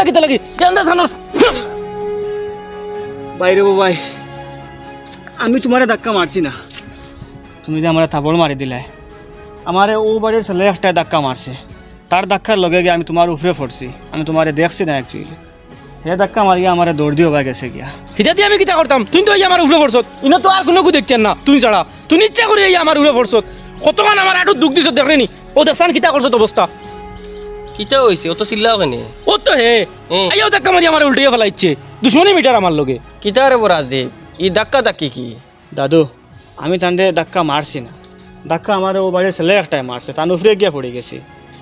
লাগি তা লাগি। বেন্দা সানোর বাইরে বাবাই আমি তোমারে ধাক্কা মারছি না। তুমি যে আমার থাপড় মারি দিলে আমারে ও বাড়ির ছেলে একটা ধাক্কা মারছে। তার ধাক্কার লগে গিয়ে আমি তোমার উপরে পড়ছি আমি তোমারে দেখছি না অ্যাকচুয়ালি হে ধাক্কা মারিয়া আমার দৌড় দিয়ে হয়ে গেছে গিয়া। হিতা দিয়ে আমি কিতা করতাম? তুই তো এই আমার উপরে পড়ছত ইনো তো আর কোনো কু দেখছেন না তুই ছাড়া। তুই ইচ্ছা করে এই আমার উপরে পড়ছত। কতক্ষণ আমার আটু দুঃখ দিছত দেখলেনি? ও দেখছান কিতা করছত অবস্থা কিতা হয়েছে ও তো চিল্লাও কেনে? ও তো হে। আইও ধাক্কা মারি আমার উল্টিয়ে ফেলাইছে। দুশমনি মিটার আমার লগে। কিতা রে রাজদীপ ই ধাক্কা ধাক্কি কি? দাদু আমি তান্ডে ধাক্কা মারছি না। ধাক্কা আমার ও বাড়ির ছেলে একটাই মারছে তার উপরে গিয়া পড়ে গেছি।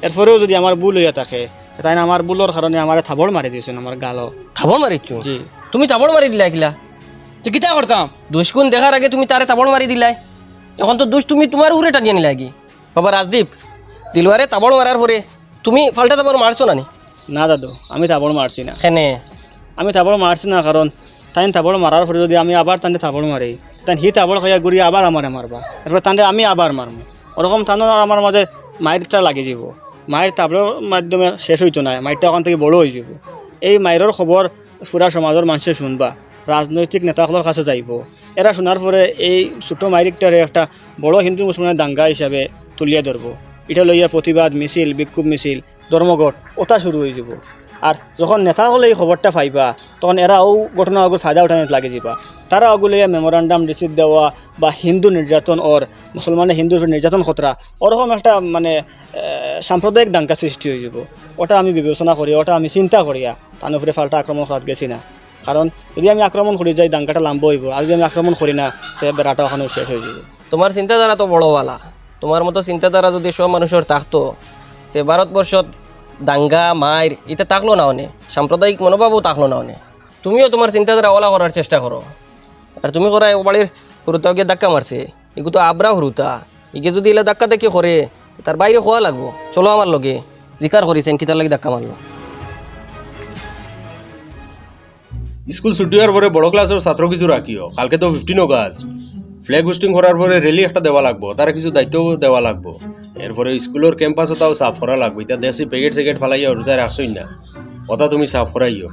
এরপরেও যদি আমার ভুল হইয়া থাকে তাই না আমার ভুলের কারণে আমার থাবড় মারি দিয়েছেন আমার গালও। থাবড় মারিছ জি। তুমি তাবড় মারি দিলা কিলা তো কিতা করতাম? দুষ্কুন দেখার আগে তুমি তারে তাবড় মারি দিলাই। এখন তো দুষ তুমি তোমার উপরে টানিয়ে নিলা কি বাবা রাজদীপ দিলওয়ারে তাবড় মারার পরে তুমি ফাল্টা তাবড় মারছো না নি? না দাদু আমি থাবড় মারছি না। কেনে? আমি থাবড় মারছি না কারণ তাই থাবড় মারার পরে যদি আমি আবার তান্ডে থাবড় মারি তাই হি থাবড় খাইয়া ঘুরিয়ে আবার আমারে মারবা। এরপর তান্ডে আমি আবার মারবো ওরকম তানো আর আমার মাঝে মায়েরটা লাগি যাব। মায়ের তাবড়ের মাধ্যমে শেষ হইতো না মায়েরটা ওখান থেকে বড় হয়ে যাব। এই মায়ের খবর পুরা সমাজের মানুষে শুনবা রাজনৈতিক নেতাসকলের কাছে যাইব। এরা শোনার পরে এই ছোট মাইরিকটারে একটা বড় হিন্দু মুসলমানের দাঙ্গা হিসাবে তুলিয়া ধরবো। এটা লইয়া প্রতিবাদ, মিছিল, বিক্ষোভ মিছিল, ধর্মঘট ওটা শুরু হয়ে যাব। আর যখন নেতা হলে এই খবরটা পাইবা, তখন এরা ও ঘটনা আগুর ফায়দা উঠানোর লাগে যাবা তারা ওগুলো মেমোরান্ডাম রিসিভ দেওয়া বা হিন্দু নির্যাতন ওর মুসলমানের হিন্দুর নির্যাতন খতরা ওরকম একটা মানে সাম্প্রদায়িক দাঙ্গা সৃষ্টি হয়ে যাব। ওটা আমি বিবেচনা করি, ওটা আমি চিন্তা করিয়া তার উপরে ফাল্টা আক্রমণ করাত গেছি না। কারণ যদি আমি আক্রমণ করি যাই দাঙ্গাটা লাম্ব হইব আর যদি আমি আক্রমণ করি না তাহলে বেড়াটা ওখানে শেষ হয়ে যাব। তোমার চিন্তাধারা তো বড়ওয়ালা তোমার মতো চিন্তাধারা যদি সব মানুষের থাকতো, তে ভারতবর্ষত দাঙ্গা মায়ের এটা থাকল না অনে সাম্প্রদায়িক মনোভাবও থাকল না অনে। তুমিও তোমার চিন্তাধারা ওলা করার চেষ্টা করো আর তুমি করা বাড়ির হুরুতা গিয়ে ধাক্কা মারছে এগুলো তো আবরা হুরুতা ইকে যদি এলা ধাক্কা দেখি করে তার বাইরে খোয়া লাগবো। চলো আমার লগে জিকার করিছেন কিতার লাগে ধাক্কা মারলো স্কুল ছুটি হওয়ার পরে বড় ক্লাসের ছাত্র কিছু রাখিও কালকে তো ফিফটিন অগাস্ট ফ্ল্যাগ হোস্টিং করার পরে রেলি একটা দেওয়া লাগবো তার কিছু দায়িত্ব দেওয়া লাগবো। এরপরে স্কুলের ক্যাম্পাসও তাও সাফ করা লাগবে এটা দেশি প্যাকেট সেকেট ফেলাইয়া ওটা রাখছই না। ওটা তুমি সাফ করাইও।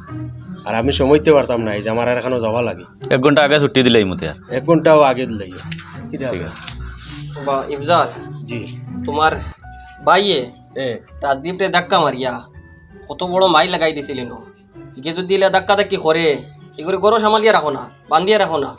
আর আমি সময়তে পারতাম না যে আমার আর এখানে যাওয়া লাগে। এক ঘণ্টা আগে ছুটি দিলে মতে আর। এক ঘন্টাও আগে দিলাইও বা ইফজাল জি। তোমার বাইয়ে এ। রাজদীপরে ধাক্কা মারিয়া কত বড় মাই লাগাই দিছিলেন ইকে যদি এলা ধাক্কা ধাক্কি করে এগুলো গরো সামালিয়া রাখো না বান্ধিয়া রাখো না।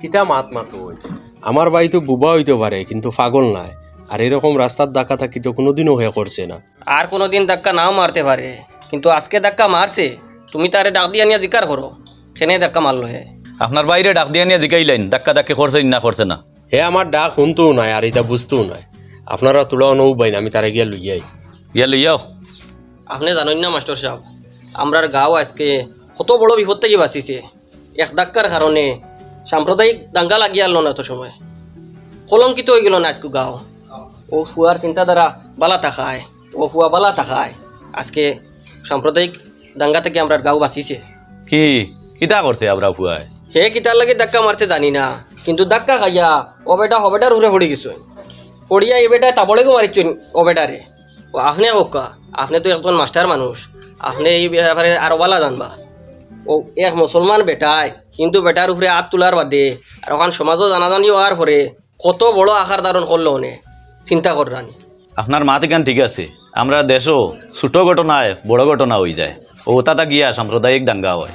কিতা মাত মাত ওই। আমার বাড়ি তো বুবা হইতে পারে কিন্তু পাগল নাই। আর এরকম রাস্তার ডাকা থাকি তো কোনোদিনও হয়ে করছে না। আর কোনোদিন ধাক্কা নাও মারতে পারে কিন্তু আজকে ধাক্কা মারছে তুমি তারে ডাক দিয়া নিয়ে জিকার করো খেনে ধাক্কা মারলো হে? আপনার বাইরে ডাক দিয়ে নিয়ে জিগাইলেন ধাক্কা ধাক্কি করছে না করছে না। হে আমার ডাক শুনতেও নাই আর এটা বুঝতেও নাই। আপনারা তোলাও নৌ বাইন আমি তারে গিয়া লইয়াই ইয়া লইয়াও আপনি জানেন না মাস্টার সাহেব আমরার গাঁও আজকে কত বড় বিপদ থেকে বাঁচিছে। এক ধাক্কার কারণে সাম্প্রদায়িক দাঙ্গা লাগিয়ে আনলো না তো সময়। কলঙ্কিত হয়ে গেল না আজকে গাঁও। ও ফুয়ার চিন্তাধারা বালা থাকায় ও ফুয়া বালা থাকায় আজকে সাম্প্রদায়িক দাঙ্গা থেকে আমরা গাঁও বাঁচিছে। কি? কিতা করছে আবরা ফুয়ায়? হে কিতার লাগে ধাক্কা মারছে জানি না কিন্তু ধাক্কা খাইয়া ও বেটা ও বেটার উড়ে পড়ে গেছে। পড়িয়া এই বেটা তাবলেগো মারিছেন ও বেটারে। ও আপনি হোক আপনি তো একজন মাস্টার মানুষ। আপনি এই ব্যাপারে আরও বালা জানবা। ও এক মুসলমান বেটায় কিন্তু বেটার উপরে হাত তোলার বাদে আর ওখান সমাজও জানাজানি হওয়ার পরে কত বড় আকার ধারণ করল অনে চিন্তা কর রানি। আপনার মাত গান ঠিক আছে আমরা দেশও ছোট ঘটনায় বড় ঘটনা হয়ে যায় ও তাতা গিয়া সাম্প্রদায়িক দাঙ্গা হয়।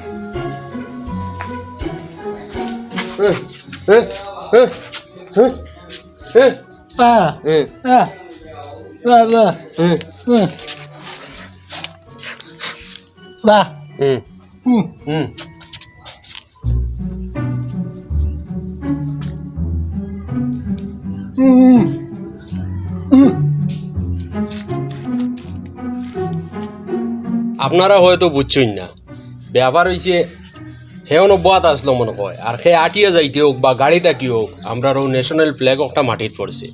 হুম। হুম। আপনারা হয়তো বুঝছই না। ব্যাপার হইছে হেও নব্বাত আসলো মনে হয়। আর সে আটিয়ে যাইতে হোক বা গাড়ি তাকি হোক আমরারও ন্যাশনাল ফ্ল্যাগ একটা মাটিত পড়ছে।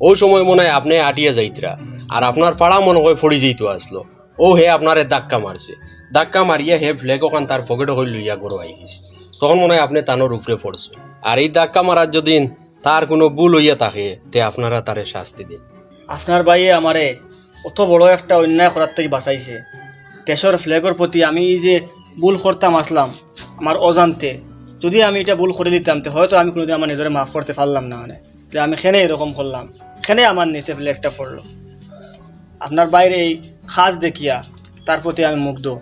ওই সময় মনে হয় আপনি আটিয়ে যাইতরা। আর আপনার পাড়া মনে হয় ফড়ি যাইতো আসলো। ও হে আপনারে ধাক্কা মারছে। ধাক্কা মারিয়া হে ফ্ল্যাগ ওখান তার পকেটে হয়ে লইয়া গরু আই গেছে তখন মনে হয় আপনি তানোর উপরে পড়ছে। আর এই ধাক্কা মারার যদি তার কোনো ভুল হইয়া থাকে, তে আপনারা তারে শাস্তি দিন। আপনার ভাইয়ে আমারে অত বড় একটা অন্যায় করার থেকে বাঁচাইছে। দেশের ফ্ল্যাগের প্রতি আমি যে ভুল করতাম আসলাম, আমার অজান্তে। যদি আমি এটা ভুল করে দিতাম, তো হয়তো আমি কোনোদিন আমার নিজের মাফ করতে পারলাম না মানে। যে আমি খেনে এরকম করলাম? খেনে আমার নিচে ফ্ল্যাগটা পড়ল? আপনার বাইরে এই খাস দেখিয়া তার প্রতি আমি মুগ্ধ।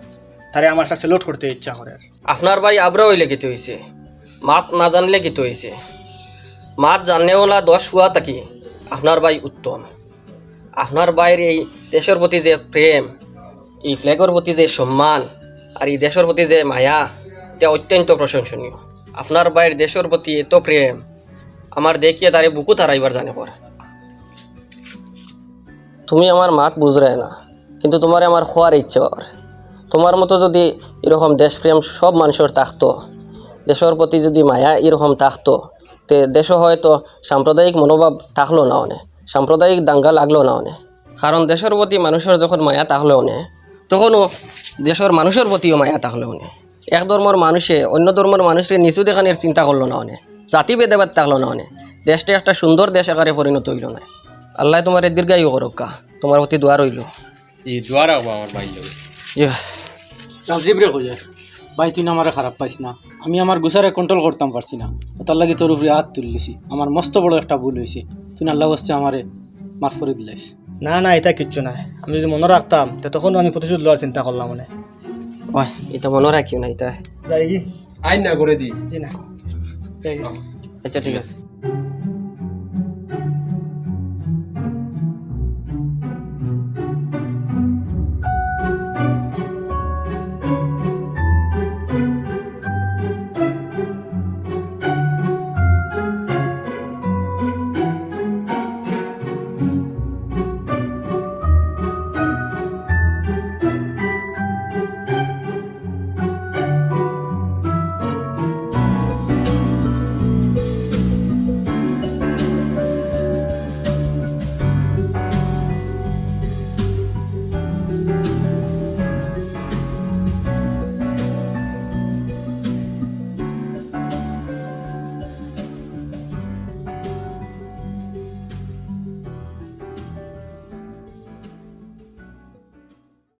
তারে আমার একটা সেলুট করতে ইচ্ছা করে। আপনার ভাই আবরা হইলে কিতে হয়েছে মাত না জানলে কিতে হয়েছে মাত জানেওলা দশ হুয়া থাকি আপনার ভাই উত্তম। আপনার ভাইয়ের এই দেশের প্রতি যে প্রেম, এই ফ্ল্যাগের প্রতি যে সম্মান, আর এই দেশের প্রতি যে মায়া, এটা অত্যন্ত প্রশংসনীয়। আপনার ভাইয়ের দেশের প্রতি এত প্রেম, আমার দেখিয়ে তারে বুকু তারাইবার জানে পর। তুমি আমার মাত বুঝরে না, কিন্তু তোমার আমার খোয়ার ইচ্ছে তোমার মতো যদি এরকম দেশপ্রেম সব মানুষের থাকতো দেশের প্রতি যদি মায়া এরকম থাকতো তে দেশ হয়তো সাম্প্রদায়িক মনোভাব থাকল না অনে সাম্প্রদায়িক দাঙ্গা লাগল না অনে। কারণ দেশের প্রতি মানুষের যখন মায়া থাকল অনে তখনও দেশের মানুষের প্রতিও মায়া থাকল অনে। এক ধর্মের মানুষে অন্য ধর্মের মানুষের নিচু দেখানোর চিন্তা করল না অনে জাতি ভেদাভেদ থাকল না অনে দেশটা একটা সুন্দর দেশ আকারে পরিণত হইল না। আল্লাহ তোমার দীর্ঘায়ু করক্কা তোমার প্রতি দোয়া রইল। এই দোয়া রাখব আমার ভাই লোক ইয়া রাজীব রে ভাই তুই না আমারে খারাপ পাইস না। আমি আমার গুছারে কন্ট্রোল করতাম পারছি না। তার লাগি তোর উপরে হাত তুললিছি। আমার মস্ত বড় একটা ভুল হয়েছে তুই না আল্লাহ বসতে আমারে মাফ করে দিলাইস। না না এটা কিচ্ছু নাই। আমি যদি মনে রাখতাম তো তখন আমি প্রতিশোধ লওয়ার চিন্তা করলাম মানে। ওই এটা মনে রাখিও না এটা। যাই কি আইন না করে দিই না। আচ্ছা ঠিক আছে।